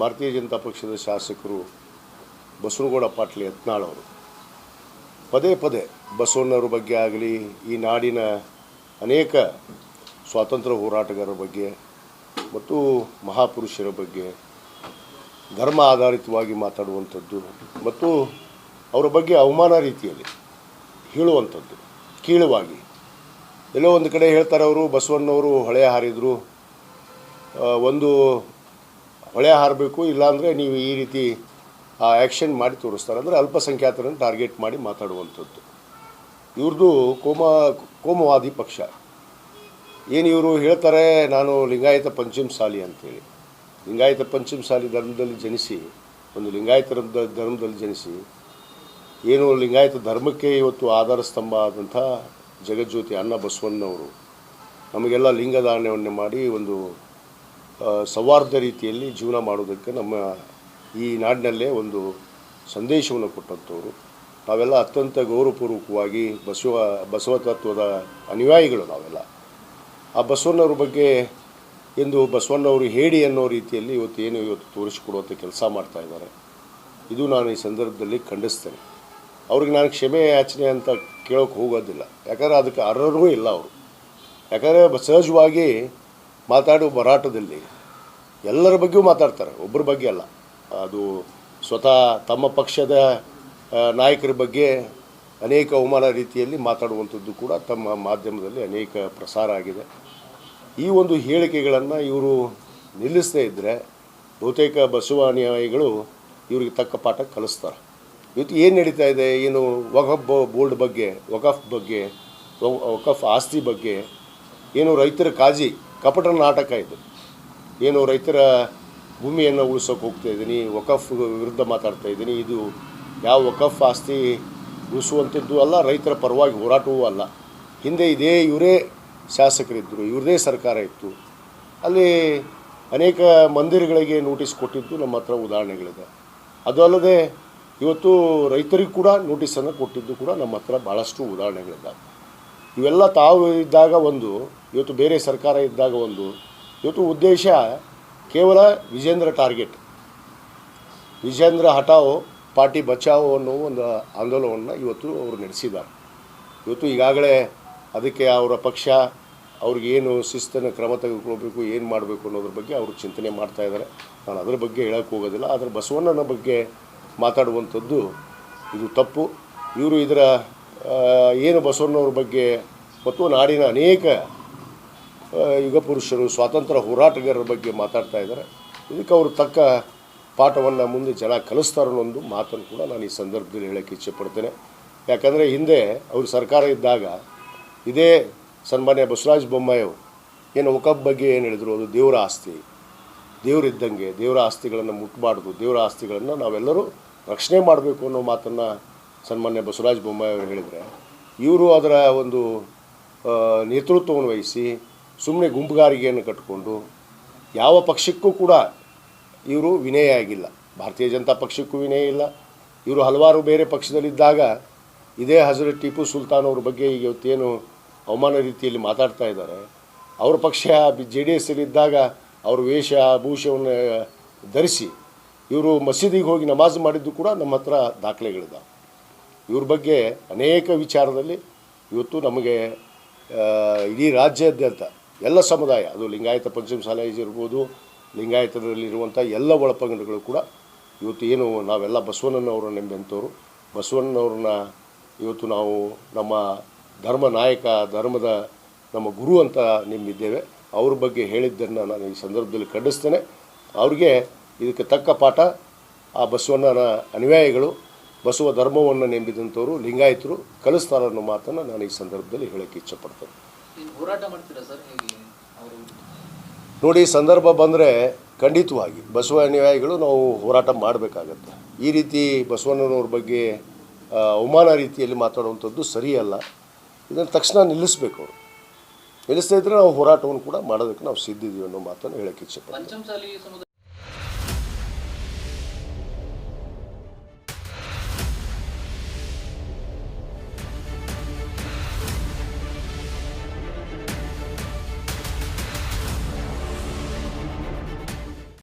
ಭಾರತೀಯ ಜನತಾ ಪಕ್ಷದ ಶಾಸಕರು ಬಸವನಗೌಡ ಪಾಟ್ಲಿ ಯತ್ನಾಳ್ ಅವರು. ಪದೇ ಪದೇ ಬಸವಣ್ಣವ್ರ ಬಗ್ಗೆ ಆಗಲಿ, ಈ ನಾಡಿನ ಅನೇಕ ಸ್ವಾತಂತ್ರ್ಯ ಹೋರಾಟಗಾರರ ಬಗ್ಗೆ ಮತ್ತು ಮಹಾಪುರುಷರ ಬಗ್ಗೆ ಧರ್ಮ ಆಧಾರಿತವಾಗಿ ಮಾತಾಡುವಂಥದ್ದು ಮತ್ತು ಅವರ ಬಗ್ಗೆ ಅವಮಾನ ರೀತಿಯಲ್ಲಿ ಹೇಳುವಂಥದ್ದು, ಕೀಳುವಾಗಿ. ಎಲ್ಲೋ ಒಂದು ಕಡೆ ಹೇಳ್ತಾರೆ ಅವರು, ಬಸವಣ್ಣವರು ಹೊಳೆ ಹಾರಿದರು ಒಂದು ಹೊಳೆ ಹಾರಬೇಕು, ಇಲ್ಲಾಂದರೆ ನೀವು ಈ ರೀತಿ ಆ್ಯಕ್ಷನ್ ಮಾಡಿ ತೋರಿಸ್ತಾರೆ. ಅಂದರೆ ಅಲ್ಪಸಂಖ್ಯಾತರನ್ನು ಟಾರ್ಗೆಟ್ ಮಾಡಿ ಮಾತಾಡುವಂಥದ್ದು. ಇವ್ರದ್ದು ಕೋಮ, ಕೋಮವಾದಿ ಪಕ್ಷ. ಏನು ಇವರು ಹೇಳ್ತಾರೆ, ನಾನು ಲಿಂಗಾಯತ ಪಂಚಮಸಾಲಿ ಅಂತೇಳಿ. ಲಿಂಗಾಯತ ಪಂಚಮಸಾಲಿ ಧರ್ಮದಲ್ಲಿ ಜನಿಸಿ, ಒಂದು ಲಿಂಗಾಯತ ಧರ್ಮದಲ್ಲಿ ಜನಿಸಿ, ಏನು ಲಿಂಗಾಯತ ಧರ್ಮಕ್ಕೆ ಇವತ್ತು ಆಧಾರ ಸ್ತಂಭ ಆದಂಥ ಜಗಜ್ಯೋತಿ ಅನ್ನ ಬಸವಣ್ಣವರು, ನಮಗೆಲ್ಲ ಲಿಂಗದಾನವನ್ನು ಮಾಡಿ ಒಂದು ಸೌಹಾರ್ದ ರೀತಿಯಲ್ಲಿ ಜೀವನ ಮಾಡೋದಕ್ಕೆ ನಮ್ಮ ಈ ನಾಡಿನಲ್ಲೇ ಒಂದು ಸಂದೇಶವನ್ನು ಕೊಟ್ಟಂಥವ್ರು. ನಾವೆಲ್ಲ ಅತ್ಯಂತ ಗೌರವಪೂರ್ವಕವಾಗಿ ಬಸವ ಬಸವ ತತ್ವದ ಅನುಯಾಯಿಗಳು ನಾವೆಲ್ಲ. ಆ ಬಸವಣ್ಣವ್ರ ಬಗ್ಗೆ ಎಂದು ಬಸವಣ್ಣವರು ಹೇಳಿ ಅನ್ನೋ ರೀತಿಯಲ್ಲಿ ಇವತ್ತು ಏನು ಇವತ್ತು ತೋರಿಸಿಕೊಡುವಂಥ ಕೆಲಸ ಮಾಡ್ತಾ ಇದ್ದಾರೆ. ಇದು ನಾನು ಈ ಸಂದರ್ಭದಲ್ಲಿ ಖಂಡಿಸ್ತೇನೆ. ಅವ್ರಿಗೆ ನಾನು ಕ್ಷಮೆ ಯಾಚನೆ ಅಂತ ಕೇಳೋಕೆ ಹೋಗೋದಿಲ್ಲ. ಯಾಕಂದರೆ ಅದಕ್ಕೆ ಅರ್ಹರೂ ಇಲ್ಲ ಅವರು. ಯಾಕಂದರೆ ಸಹಜವಾಗಿ ಮಾತಾಡುವ ಮರಾಠದಲ್ಲಿ ಎಲ್ಲರ ಬಗ್ಗೆಯೂ ಮಾತಾಡ್ತಾರೆ ಒಬ್ಬರ ಬಗ್ಗೆ ಅಲ್ಲ. ಅದು ಸ್ವತಃ ತಮ್ಮ ಪಕ್ಷದ ನಾಯಕರ ಬಗ್ಗೆ ಅನೇಕ ಅವಮಾನ ರೀತಿಯಲ್ಲಿ ಮಾತಾಡುವಂಥದ್ದು ಕೂಡ ತಮ್ಮ ಮಾಧ್ಯಮದಲ್ಲಿ ಅನೇಕ ಪ್ರಸಾರ ಆಗಿದೆ. ಈ ಒಂದು ಹೇಳಿಕೆಗಳನ್ನು ಇವರು ನಿಲ್ಲಿಸದೇ ಇದ್ದರೆ ಬಹುತೇಕ ಬಸವ ಇವರಿಗೆ ತಕ್ಕ ಪಾಠ ಕಲಿಸ್ತಾರೆ. ಇವತ್ತು ಏನು ನಡೀತಾ ಇದೆ? ಏನು ವಕಫ್ ಬೋರ್ಡ್ ಬಗ್ಗೆ ವಕಫ್ ಬಗ್ಗೆ ವಕಫ್ ಆಸ್ತಿ ಬಗ್ಗೆ, ಏನು ರೈತರ ಕಾಜಿ, ಕಪಟ ನಾಟಕ ಇದು. ಏನು ರೈತರ ಭೂಮಿಯನ್ನು ಉಳಿಸೋಕೆ ಹೋಗ್ತಾ ಇದ್ದೀನಿ, ವಕಫ್ ವಿರುದ್ಧ ಮಾತಾಡ್ತಾ ಇದ್ದೀನಿ. ಇದು ಯಾವ ವಕಫ್ ಆಸ್ತಿ ಉಳಿಸುವಂಥದ್ದು ಅಲ್ಲ, ರೈತರ ಪರವಾಗಿ ಹೋರಾಟವೂ ಅಲ್ಲ. ಹಿಂದೆ ಇದೇ ಇವರೇ ಶಾಸಕರಿದ್ದರು, ಇವ್ರದೇ ಸರ್ಕಾರ ಇತ್ತು. ಅಲ್ಲಿ ಅನೇಕ ಮಂದಿರಗಳಿಗೆ ನೋಟಿಸ್ ಕೊಟ್ಟಿದ್ದು ನಮ್ಮ ಹತ್ರ ಉದಾಹರಣೆಗಳಿದೆ. ಅದು ಅಲ್ಲದೆ ಇವತ್ತು ರೈತರಿಗೂ ಕೂಡ ನೋಟಿಸನ್ನು ಕೊಟ್ಟಿದ್ದು ಕೂಡ ನಮ್ಮ ಹತ್ರ ಭಾಳಷ್ಟು ಉದಾಹರಣೆಗಳಿದ್ದಾವೆ. ಇವೆಲ್ಲ ತಾವು ಇದ್ದಾಗ ಒಂದು, ಇವತ್ತು ಬೇರೆ ಸರ್ಕಾರ ಇದ್ದಾಗ ಒಂದು ಇವತ್ತು ಉದ್ದೇಶ ಕೇವಲ ವಿಜೇಂದ್ರ ಟಾರ್ಗೆಟ್. ವಿಜೇಂದ್ರ ಹಟಾವೋ ಪಾರ್ಟಿ ಬಚಾವೋ ಅನ್ನೋ ಒಂದು ಆಂದೋಲನವನ್ನು ಇವತ್ತು ಅವರು ನಡೆಸಿದ್ದಾರೆ. ಇವತ್ತು ಈಗಾಗಲೇ ಅದಕ್ಕೆ ಅವರ ಪಕ್ಷ ಅವ್ರಿಗೇನು ಶಿಸ್ತನ್ನು ಕ್ರಮ ತೆಗೆದುಕೊಳ್ಬೇಕು, ಏನು ಮಾಡಬೇಕು ಅನ್ನೋದ್ರ ಬಗ್ಗೆ ಅವರು ಚಿಂತನೆ ಮಾಡ್ತಾ ಇದ್ದಾರೆ. ನಾನು ಅದರ ಬಗ್ಗೆ ಹೇಳೋಕ್ಕೆ ಹೋಗೋದಿಲ್ಲ. ಆದರೆ ಬಸವಣ್ಣನ ಬಗ್ಗೆ ಮಾತಾಡುವಂಥದ್ದು ಇದು ತಪ್ಪು. ಇವರು ಇದರ ಏನು ಬಸವಣ್ಣವ್ರ ಬಗ್ಗೆ ಮತ್ತು ನಾಡಿನ ಅನೇಕ ಯುಗ ಪುರುಷರು ಸ್ವಾತಂತ್ರ್ಯ ಹೋರಾಟಗಾರರ ಬಗ್ಗೆ ಮಾತಾಡ್ತಾ ಇದ್ದಾರೆ. ಇದಕ್ಕೆ ಅವರು ತಕ್ಕ ಪಾಠವನ್ನು ಮುಂದೆ ಜನ ಕಲಿಸ್ತಾರೆ ಅನ್ನೋ ಒಂದು ಮಾತನ್ನು ಕೂಡ ನಾನು ಈ ಸಂದರ್ಭದಲ್ಲಿ ಹೇಳೋಕ್ಕೆ ಇಚ್ಛೆಪಡ್ತೇನೆ ಯಾಕಂದರೆ ಹಿಂದೆ ಅವರು ಸರ್ಕಾರ ಇದ್ದಾಗ ಇದೇ ಸನ್ಮಾನ್ಯ ಬಸವರಾಜ ಬೊಮ್ಮಾಯವರು ಏನು ಒಕಬ್ ಬಗ್ಗೆ ಏನು ಹೇಳಿದ್ರು? ಅದು ದೇವರ ಆಸ್ತಿ. ದೇವರಿದ್ದಂಗೆ ದೇವರ ಆಸ್ತಿಗಳನ್ನು ಮುಟ್ಬಾರ್ದು, ದೇವರ ಆಸ್ತಿಗಳನ್ನು ನಾವೆಲ್ಲರೂ ರಕ್ಷಣೆ ಮಾಡಬೇಕು ಅನ್ನೋ ಮಾತನ್ನು ಸನ್ಮಾನ್ಯ ಬಸವರಾಜ ಬೊಮ್ಮಾಯಿ ಹೇಳಿದರೆ, ಇವರು ಅದರ ಒಂದು ನೇತೃತ್ವವನ್ನು ವಹಿಸಿ ಸುಮ್ಮನೆ ಗುಂಪುಗಾರಿಕೆಯನ್ನು ಕಟ್ಟಿಕೊಂಡು ಯಾವ ಪಕ್ಷಕ್ಕೂ ಕೂಡ ಇವರು ವಿನಯ ಆಗಿಲ್ಲ. ಭಾರತೀಯ ಜನತಾ ಪಕ್ಷಕ್ಕೂ ವಿನಯ ಇಲ್ಲ. ಇವರು ಹಲವಾರು ಬೇರೆ ಪಕ್ಷದಲ್ಲಿದ್ದಾಗ ಇದೇ ಹಜರತ್ ಟಿಪ್ಪು ಸುಲ್ತಾನ್ ಅವ್ರ ಬಗ್ಗೆ ಈಗ ಇವತ್ತೇನು ಅವಮಾನ ರೀತಿಯಲ್ಲಿ ಮಾತಾಡ್ತಾ ಇದ್ದಾರೆ. ಅವ್ರ ಪಕ್ಷ ಜೆ ಡಿ ಎಸ್ಸಲ್ಲಿದ್ದಾಗ ಅವ್ರ ವೇಷ ಭೂಷವನ್ನು ಧರಿಸಿ ಇವರು ಮಸೀದಿಗೆ ಹೋಗಿ ನಮಾಜ್ ಮಾಡಿದ್ದು ಕೂಡ ನಮ್ಮ ಹತ್ರ ದಾಖಲೆಗಳಿದ್ದಾವೆ ಇವ್ರ ಬಗ್ಗೆ ಅನೇಕ ವಿಚಾರದಲ್ಲಿ ಇವತ್ತು ನಮಗೆ ಇಡೀ ರಾಜ್ಯಾದ್ಯಂತ ಎಲ್ಲ ಸಮುದಾಯ, ಅದು ಲಿಂಗಾಯತ ಪಂಚಮ ಸಾಲೇಜ್ ಇರ್ಬೋದು ಲಿಂಗಾಯತದಲ್ಲಿರುವಂಥ ಎಲ್ಲ ಒಳಪಂಗಡಗಳು ಕೂಡ ಇವತ್ತು ಏನು ನಾವೆಲ್ಲ ಬಸವಣ್ಣನವರು ನೆಂಬೆಂಥವ್ರು. ಬಸವಣ್ಣನವ್ರನ್ನ ಇವತ್ತು ನಾವು ನಮ್ಮ ಧರ್ಮ ನಾಯಕ, ಧರ್ಮದ ನಮ್ಮ ಗುರು ಅಂತ ನಿಮ್ಮಿದ್ದೇವೆ ಅವ್ರ ಬಗ್ಗೆ ಹೇಳಿದ್ದನ್ನು ನಾನು ಈ ಸಂದರ್ಭದಲ್ಲಿ ಖಂಡಿಸ್ತೇನೆ. ಅವ್ರಿಗೆ ಇದಕ್ಕೆ ತಕ್ಕ ಪಾಠ, ಆ ಬಸವಣ್ಣನ ಅನುಯಾಯಿಗಳು, ಬಸವ ಧರ್ಮವನ್ನು ನೆಂಬಿದಂಥವರು, ಲಿಂಗಾಯತರು ಕಲಿಸ್ತಾರೆ ಅನ್ನೋ ಮಾತನ್ನು ನಾನು ಈ ಸಂದರ್ಭದಲ್ಲಿ ಹೇಳೋಕ್ಕೆ ಇಚ್ಛಪಡ್ತೇನೆ. ಹೋರಾಟ ಮಾಡ್ತೀರಾ ಸರ್ ಹೇಗೆ ಅವರು? ನೋಡಿ ಸಂದರ್ಭ ಬಂದರೆ ಖಂಡಿತವಾಗಿ ಬಸವ ಅನುಯಾಯಿಗಳು ನಾವು ಹೋರಾಟ ಮಾಡಬೇಕಾಗತ್ತೆ. ಈ ರೀತಿ ಬಸವಣ್ಣನವ್ರ ಬಗ್ಗೆ ಅವಮಾನ ರೀತಿಯಲ್ಲಿ ಮಾತಾಡುವಂಥದ್ದು ಸರಿಯಲ್ಲ. ಇದನ್ನು ತಕ್ಷಣ ನಿಲ್ಲಿಸಬೇಕು ಅವರು. ನಿಲ್ಲಿಸ್ತಾ ಇದ್ದರೆ ನಾವು ಹೋರಾಟವನ್ನು ಕೂಡ ಮಾಡೋದಕ್ಕೆ ನಾವು ಸಿದ್ಧಿದ್ದೀವಿ ಅನ್ನೋ ಮಾತನ್ನು ಹೇಳೋಕ್ಕೆ ಪಂಚಮಸಾಲಿ ಸಮುದಾಯ